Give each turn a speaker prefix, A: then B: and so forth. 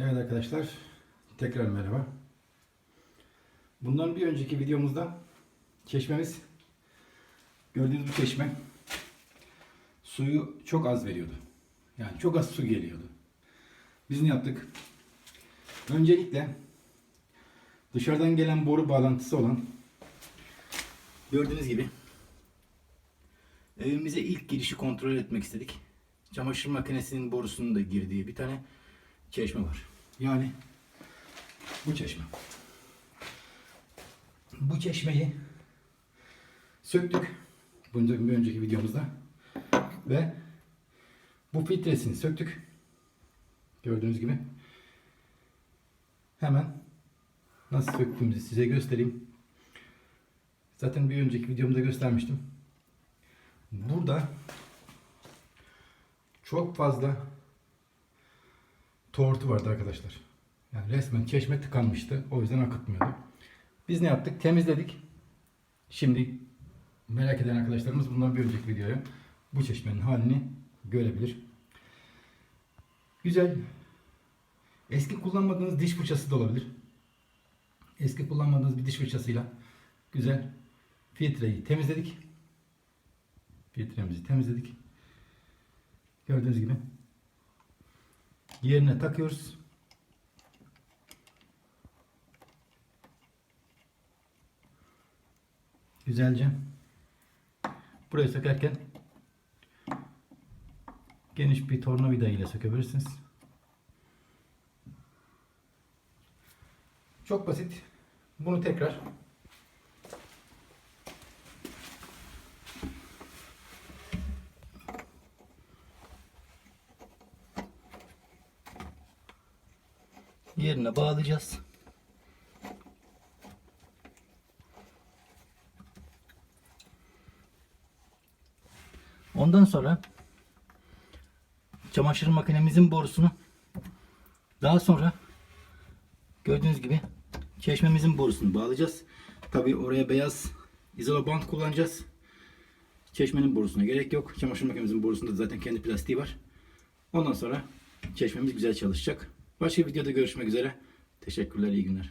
A: Evet arkadaşlar, tekrar merhaba. Bundan bir önceki videomuzda çeşmemiz, gördüğünüz bu çeşme suyu çok az veriyordu. Yani çok az su geliyordu. Biz ne yaptık? Öncelikle dışarıdan gelen boru bağlantısı olan gördüğünüz gibi evimize ilk girişi kontrol etmek istedik. Çamaşır makinesinin borusunun da girdiği bir tane çeşme var. Yani bu çeşme. Bu çeşmeyi söktük. Bundan bir önceki videomuzda. Ve bu filtresini söktük. Gördüğünüz gibi. Hemen nasıl söktüğümüzü size göstereyim. Zaten bir önceki videomda göstermiştim. Burada çok fazla tortu vardı arkadaşlar. Yani resmen çeşme tıkanmıştı. O yüzden akıtmıyordu. Biz ne yaptık? Temizledik. Şimdi merak eden arkadaşlarımız bundan bir önceki videoya bu çeşmenin halini görebilir. Güzel. Eski kullanmadığınız diş fırçası da olabilir. Eski kullanmadığınız bir diş fırçasıyla güzel filtreyi temizledik. Filtremizi temizledik. Gördüğünüz gibi yerine takıyoruz. Güzelce. Buraya sökerken geniş bir tornavida ile sökebilirsiniz. Çok basit. Bunu tekrar yerine bağlayacağız. Ondan sonra çamaşır makinemizin borusunu daha sonra gördüğünüz gibi çeşmemizin borusunu bağlayacağız. Tabi oraya beyaz izola bant kullanacağız. Çeşmenin borusuna gerek yok. Çamaşır makinemizin borusunda zaten kendi plastiği var. Ondan sonra çeşmemiz güzel çalışacak. Başka videoda görüşmek üzere. Teşekkürler, iyi günler.